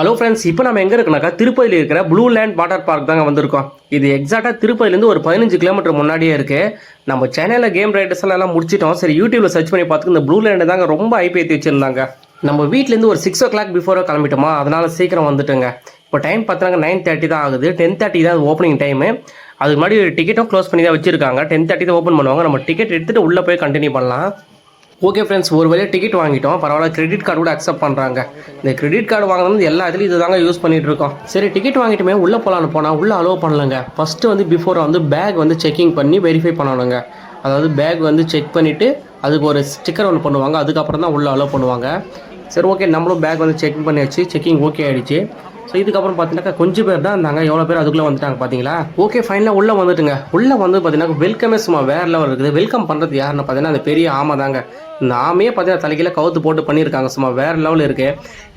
Hello friends இப்போ நம்ம எங்கே இருக்குனாக்கா திருப்பதியில் இருக்கிற ப்ளூ லேண்ட் வாட்டர் பார்க் தாங்க வந்திருக்கோம். இது எக்ஸாக்டாக திருப்பதிலேருந்து ஒரு பதினஞ்சு கிலோமீட்டர் முன்னாடியே இருக்குது நம்ம சென்னையில் கேம் ரைடர்ஸ் எல்லாம் முடிச்சிட்டோம். சரி யூடியூப்பில் சர்ச் பண்ணி பார்த்துக்கு இந்த ப்ளூ லேண்டு தாங்க ரொம்ப ஐப்பேத்தி வச்சுருந்தாங்க. நம்ம வீட்லேருந்து ஒரு சிக்ஸ் ஓ கிளாக் பிஃபோராக கிளம்பிட்டோமா? அதனால் சீக்கிரம் வந்துட்டுங்க. இப்போ டைம் பார்த்தாங்க நைன் தேர்ட்டி தான் ஆகுது. டென் தேர்ட்டி தான் ஓப்பனிங் டைமு அதுக்கு முன்னாடி டிக்கெட்டும் க்ளோஸ் பண்ணி தான் வச்சுருக்காங்க. டென் தேர்ட்டி தான் ஓப்பன் பண்ணுவாங்க. நம்ம டிக்கெட் எடுத்துகிட்டு உள்ளே போய் கண்டினியூ பண்ணலாம். ஓகே ஃப்ரெண்ட்ஸ் ஒரு வழியாக டிக்கெட் வாங்கிட்டோம். பரவாயில்ல கிரெடிட் கார்டு கூட அக்செப்ட் பண்ணுறாங்க இந்த கிரெடிட் கார்டு வாங்கினது எல்லா இதுலையும் இது தாங்க யூஸ் பண்ணிட்டு இருக்கோம். சரி டிக்கெட் வாங்கிட்டுமே உள்ளே போகலான்னு போனால் உள்ளே அலோவ் பண்ணலங்க. ஃபஸ்ட்டு வந்து பிஃபோர் வந்து பேக் வந்து செக்கிங் பண்ணி வெரிஃபை பண்ணணுங்க. அதாவது பேக் வந்து செக் பண்ணிவிட்டு அதுக்கு ஒரு ஸ்டிக்கர் ஒன்று பண்ணுவாங்க. அதுக்கப்புறம் தான் உள்ளே அலோவ் பண்ணுவாங்க. சரி ஓகே நம்மளும் பேக் வந்து செக் பண்ணியாச்சு. செக்கிங் ஓகே ஆகிடுச்சு ஸோ இதுக்கப்புறம் பார்த்தீங்கன்னா கொஞ்சம் பேர் தான் இருந்தாங்க. எவ்வளோ பேர் அதுக்குள்ளே வந்துட்டாங்க பார்த்தீங்களா ஓகே ஃபைனலாக உள்ளே வந்துட்டுங்க. உள்ளே வந்து பார்த்தீங்கன்னா வெல்கமே சும்மா வேற லெவல் இருக்குது. வெல்கம் பண்ணுறது யாருன்னு பார்த்தீங்கன்னா அந்த பெரிய ஆமை தாங்க. இந்த ஆமையே பார்த்தீங்கன்னா தலைக்கீழ கவுத்து போட்டு பண்ணியிருக்காங்க. சும்மா வேற லெவல் இருக்கு.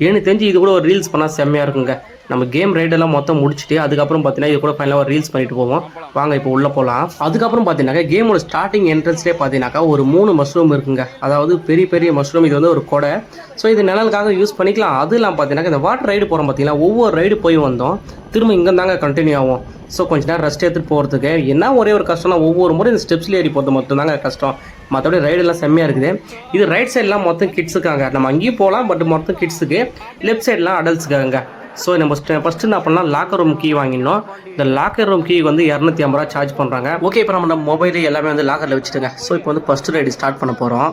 எனக்கு தெரிஞ்சு இது கூட ஒரு ரீல்ஸ் பண்ணால் செம்மையாக இருக்குங்க. நம்ம கேம் ரைடெல்லாம் மொத்தம் முடிச்சுட்டு அதுக்கப்புறம் பார்த்தீங்கன்னா இது கூட ஃபைனலாக ஒரு ரீல்ஸ் பண்ணிட்டு போவோம். வாங்க இப்போ உள்ளே போகலாம் அதுக்கப்புறம் பார்த்தீங்கன்னா கேமோட ஸ்டார்டிங் என்ட்ரன்ஸ்லேயே பார்த்தீங்கன்னாக்கா ஒரு மூணு மஷ்ரூம் இருக்குங்க. அதாவது பெரிய பெரிய மஷ்ரூம் இது வந்து ஒரு கொடை. ஸோ இது நிழலுக்காக யூஸ் பண்ணிக்கலாம். அதெல்லாம் பார்த்தீங்கன்னா இந்த வாட்டர் ரைடு போகிறோம் பார்த்தீங்கன்னா ஒவ்வொரு ரைடு போய் வந்தோம். திரும்ப இங்கே தாங்க கண்டினியூ ஆகும் ஸோ கொஞ்ச நேரம் ரெஸ்ட் எடுத்துகிட்டு போகிறதுக்கு என்ன ஒரே ஒரு கஷ்டம்னா ஒவ்வொரு முறை இந்த ஸ்டெப்ஸில் ஏறி போகிறது மட்டும்தாங்க கஷ்டம். மற்றபடி ரைடெல்லாம் செம்மையாக இருக்குது. இது ரைட் சைட்லாம் மொத்தம் கிட்ஸுக்காங்க நம்ம அங்கேயும் போகலாம் பட் மொத்தம் கிட்ஸுக்கு லெஃப்ட் சைட்லாம் அடல்ட்ஸுக்காங்க ஸோ நம்ம ஃபஸ்ட்டு என்ன பண்ணலாம்? லாக்கர் ரூம் கீ வாங்கினோம் இந்த லாக்கர் ரூம் கீ வந்து இரநூத்தி ஐம்பது ரூபா சார்ஜ் பண்ணுறாங்க ஓகே இப்போ நம்ம நம்ம மொபைலே எல்லாமே வந்து லாக்கரில் வச்சுட்டுங்க. ஸோ இப்போ வந்து ஃபஸ்ட்டு ரைடு ஸ்டார்ட் பண்ண போகிறோம்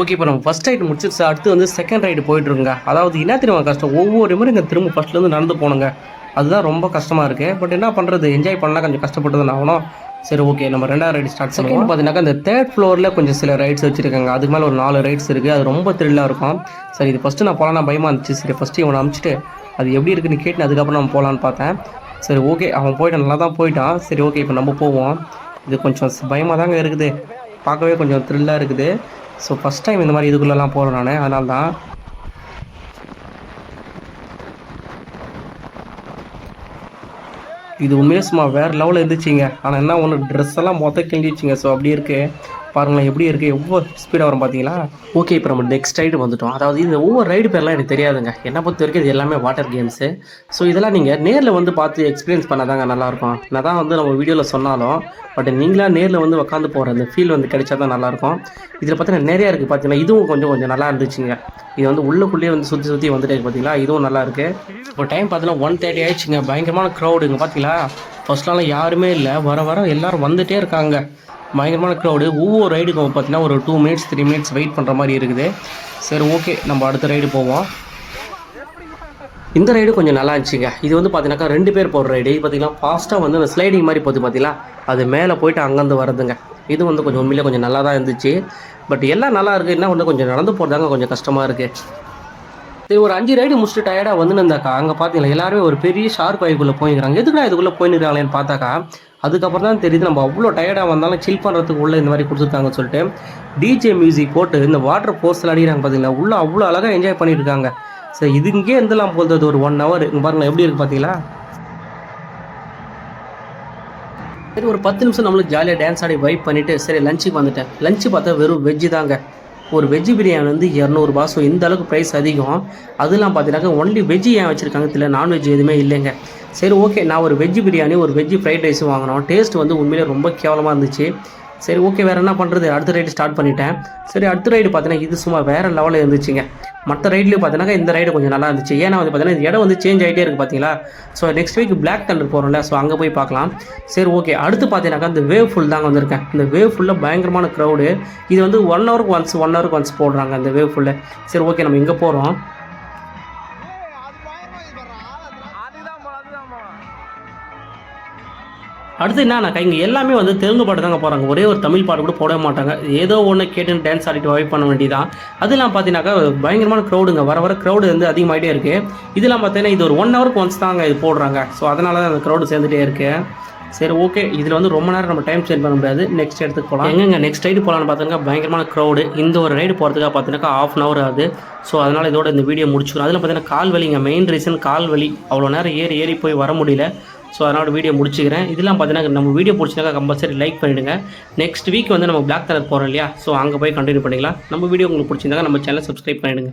ஓகே இப்போ நம்ம ஃபஸ்ட் ரைடு முடிச்சிருச்சு. அடுத்து வந்து செகண்ட் ரைடு போயிட்டு இருக்குங்க அதாவது என்ன தெரியுமா கஷ்டம்? ஒவ்வொரு முறை இங்கே திரும்ப ஃபர்ஸ்ட்லேருந்து நடந்து போகணுங்க. அதுதான் ரொம்ப கஷ்டமாக இருக்குது பட் என்ன பண்ணுறது என்ஜாய் பண்ணால் கொஞ்சம் கஷ்டப்பட்டு தான் ஆகணும். சரி ஓகே நம்ம ரெண்டாவது ரைடு ஸ்டார்ட் செகண்ட் பார்த்தீங்கன்னா இந்த தேர்ட் ஃப்ளோரில் கொஞ்சம் சில ரைட்ஸ் வச்சுருக்காங்க. அதுக்கு மேலே ஒரு நாலு ரைட்ஸ் இருக்குது அது ரொம்ப த்ரில்லாக இருக்கும். சரி இது ஃபஸ்ட்டு நான் போகலாம் பயமாக இருந்துச்சு. சரி ஃபஸ்ட்டு இவனை அனுப்பிச்சிட்டு அது எப்படி இருக்குன்னு கேட்டு அதுக்கப்புறம் நம்ம போகலான்னு பார்த்தேன். சரி ஓகே அவன் போயிட்டான். நல்லா தான் போயிட்டான். சரி ஓகே இப்போ நம்ம போவோம். இது கொஞ்சம் பயமாக தாங்க இருக்குது. பார்க்கவே கொஞ்சம் த்ரில்லாக இருக்குது. ஸோ ஃபஸ்ட் டைம் இந்த மாதிரி இதுக்குள்ளெல்லாம் போகிறேன் நான். அதனால தான் இது உண்மையிலே சும்மா வேறு லெவலில் இருந்துச்சுங்க. ஆனால் என்ன ஒன்று ட்ரெஸ் எல்லாம் மொத்த கிழிஞ்சிச்சுங்க ஸோ அப்படி இருக்குது பாருங்களேன் எப்படி இருக்குது எவ்வளோ ஸ்பீடாக வரும் பார்த்தீங்களா ஓகே இப்போ நம்ம நெக்ஸ்ட் ரைடு வந்துட்டோம். அதாவது இந்த ஒவ்வொரு ரைடு பேர்லாம் எனக்கு தெரியாதுங்க. என்னை பொறுத்த வரைக்கும் இது எல்லாமே வாட்டர் கேம்ஸு ஸோ இதெல்லாம் நீங்கள் நேரில் வந்து பார்த்து எக்ஸ்பீரியன்ஸ் பண்ணாதாங்க நல்லாயிருக்கும். நான் தான் வந்து நம்ம வீடியோவில் சொன்னாலும் பட் நீங்களாக நேரில் வந்து உட்காந்து போகிற அந்த ஃபீல் வந்து கிடைச்சா தான் நல்லாயிருக்கும். இதில் பார்த்தீங்கன்னா நிறையா இருக்குது பார்த்தீங்கன்னா இதுவும் கொஞ்சம் கொஞ்சம் நல்லா இருந்துச்சுங்க. இது வந்து உள்ளுக்குள்ளேயே வந்து சுற்றி சுற்றி வந்துட்டே இருக்கு பார்த்தீங்களா இதுவும் நல்லா ஒரு இப்போ டைம் பார்த்தீங்கன்னா ஒன் தேர்ட்டி ஆயிடுச்சுங்க. பயங்கரமான க்ரௌடுங்க பார்த்தீங்களா ஃபர்ஸ்ட்லாம் யாருமே இல்லை. வர வர எல்லோரும் வந்துகிட்டே இருக்காங்க. பயங்கரமான க்ரௌடு ஒவ்வொரு ரைடுக்கும் பார்த்தீங்கன்னா ஒரு two minutes three minutes wait பண்ணுற மாதிரி இருக்குது. சரி ஓகே நம்ம அடுத்த ரைடு போவோம். இந்த ரைடு கொஞ்சம் நல்லா இருந்துச்சுங்க. இது வந்து பார்த்தீங்கன்னாக்கா ரெண்டு பேர் போகிற ரைடு பார்த்தீங்கன்னா ஃபாஸ்ட்டாக வந்து அந்த ஸ்லைடிங் மாதிரி போகுது பார்த்தீங்களா அது மேலே போயிட்டு அங்கேருந்து வருதுங்க இது வந்து கொஞ்சம் உண்மையிலே கொஞ்சம் நல்லா தான் இருந்துச்சு. பட் எல்லாம் நல்லா இருக்குது என்ன ஒன்று கொஞ்சம் நடந்து போகிறதாங்க கொஞ்சம் கஷ்டமாக இருக்குது சரி ஒரு அஞ்சு ரைடு முடிச்சுட்டு டயர்டாக வந்துன்னு இருந்தாக்கா அங்கே பார்த்தீங்களா எல்லாருமே ஒரு பெரிய ஷார்ப் ஐக்குள்ளே போயிருக்காங்க எதுக்குடா இதுக்குள்ளே போயிருக்காங்களேன்னு பார்த்தாக்கா அதுக்கப்புறம் தான் தெரியுது நம்ம அவ்வளோ டயர்டாக வந்தாலும் சில் பண்ணுறதுக்கு உள்ள இந்த மாதிரி கொடுத்துருக்காங்கன்னு சொல்லிட்டு டிஜே மியூசிக் போட்டு இந்த வாட்டர் ஃபோர்ஸில் அடிக்கிறாங்க பார்த்தீங்களா உள்ள அவ்வளோ அழகாக என்ஜாய் பண்ணியிருக்காங்க சரி இது இங்கே இருந்தெல்லாம் போகிறது ஒரு ஒன் ஹவர் இங்கே பாருங்களேன் எப்படி இருக்குது பார்த்தீங்களா சரி ஒரு பத்து நிமிஷம் நம்மளுக்கு ஜாலியாக டான்ஸ் ஆடி வைப் பண்ணிவிட்டு சரி லஞ்சுக்கு வந்துட்டேன். லஞ்சு பார்த்தா வெறும் வெஜ்ஜு தாங்க. ஒரு வெஜ்ஜு பிரியாணி வந்து இரநூறுபா ஸோ இந்த அளவுக்கு ப்ரைஸ் அதிகம். அதெல்லாம் பார்த்தீங்கன்னாக்கா ஒன்லி வெஜ்ஜு ஏன் வச்சுருக்காங்க தெரியல நான்வெஜ் எதுவுமே இல்லைங்க. சரி ஓகே நான் ஒரு வெஜ்ஜு பிரியாணி ஒரு வெஜ்ஜு ஃப்ரைட் ரைஸும் வாங்கினோம். டேஸ்ட் வந்து உண்மையிலே ரொம்ப கேவலமாக இருந்துச்சு. சரி ஓகே வேறு என்ன பண்ணுறது அடுத்த ரைடு ஸ்டார்ட் பண்ணிட்டேன். சரி அடுத்த ரைடு பார்த்தீங்கன்னா இது சும்மா வேறு லெவலில் இருந்துச்சுங்க. மற்ற ரைட்லேயும் பார்த்தீங்கன்னா இந்த ரைடு கொஞ்சம் நல்லா இருந்துச்சு. ஏன்னா வந்து பார்த்தீங்கன்னா இந்த இடம் வந்து சேஞ்ச் ஆகிட்டே இருக்குது பார்த்தீங்களா? So next week black thunder போகிறோம்ல so அங்கே போய் பார்க்கலாம். சரி ஓகே அடுத்து பார்த்தீங்கன்னாக்கா இந்த வேவ் ஃபுல் தாங்க வந்திருக்கேன். இந்த வேவ் ஃபுல்லாக பயங்கரமான க்ரௌடு இது வந்து ஒன் ஹவருக்கு ஒன்ஸ் ஒன் ஹவருக்கு ஒன்ஸ் போடுறாங்க அந்த வேவ் ஃபுல்லு சரி ஓகே நம்ம இங்கே போகிறோம் அடுத்து என்னன்னாக்கா இங்கே எல்லாமே வந்து தெலுங்கு பாட்டு தாங்க போகிறாங்க ஒரே ஒரு தமிழ் பாட்டு கூட போடவே மாட்டாங்க. ஏதோ ஒன்று கேட்டுன்னு டான்ஸ் ஆடிட்டு வைப் பண்ண வேண்டியதான் அதெல்லாம் பார்த்தீங்கன்னாக்கா பயங்கரமான க்ரௌடுங்க வர வர க்ரௌடு வந்து அதிகமாகிட்டே இருக்குது இதெல்லாம் பார்த்தீங்கன்னா இது ஒரு ஒன் ஹவருக்கு ஒன்ஸ் தாங்க இது போடுறாங்க. ஸோ அதனால தான் அந்த க்ரௌடு சேர்ந்துட்டே இருக்கு. சரி ஓகே இதில் வந்து ரொம்ப நேரம் நம்ம டைம் ஸ்பெண்ட் பண்ண முடியாது. நெக்ஸ்ட் இடத்துக்கு போகலாம் எங்கங்க நெக்ஸ்ட் ரைடு போகலான்னு பார்த்தீங்கன்னா பயங்கரமான க்ரௌடு இந்த ஒரு ரைடு போகிறதுக்காக பார்த்தீங்கன்னா ஆஃப் அன் ஹவர் ஆகுது. ஸோ அதனால் இதோட இந்த வீடியோ முடிச்சிடும் அதில் பார்த்தீங்கன்னா கால் வலிங்க. மெயின் ரீசன் கால் வலி. அவ்வளோ நேரம் ஏறி ஏறி போய் வர முடியல. ஸோ அதனால் வீடியோ முடிச்சுக்கிறேன். இதெல்லாம் பார்த்தீங்கன்னா நம்ம வீடியோ பிடிச்சினாக்கா கம்பல்சரி லைக் பண்ணிவிடுங்க நெக்ஸ்ட் வீக் வந்து நம்ம பிளாக் கலர் போகிறோம் இல்லையா? ஸோ அங்கே போய் கண்டினியூ பண்ணிக்கலாம். நம்ம வீடியோ உங்களுக்கு பிடிச்சிருந்தாக்கா நம்ம சேனல் சப்ஸ்கிரைப் பண்ணிவிடுங்க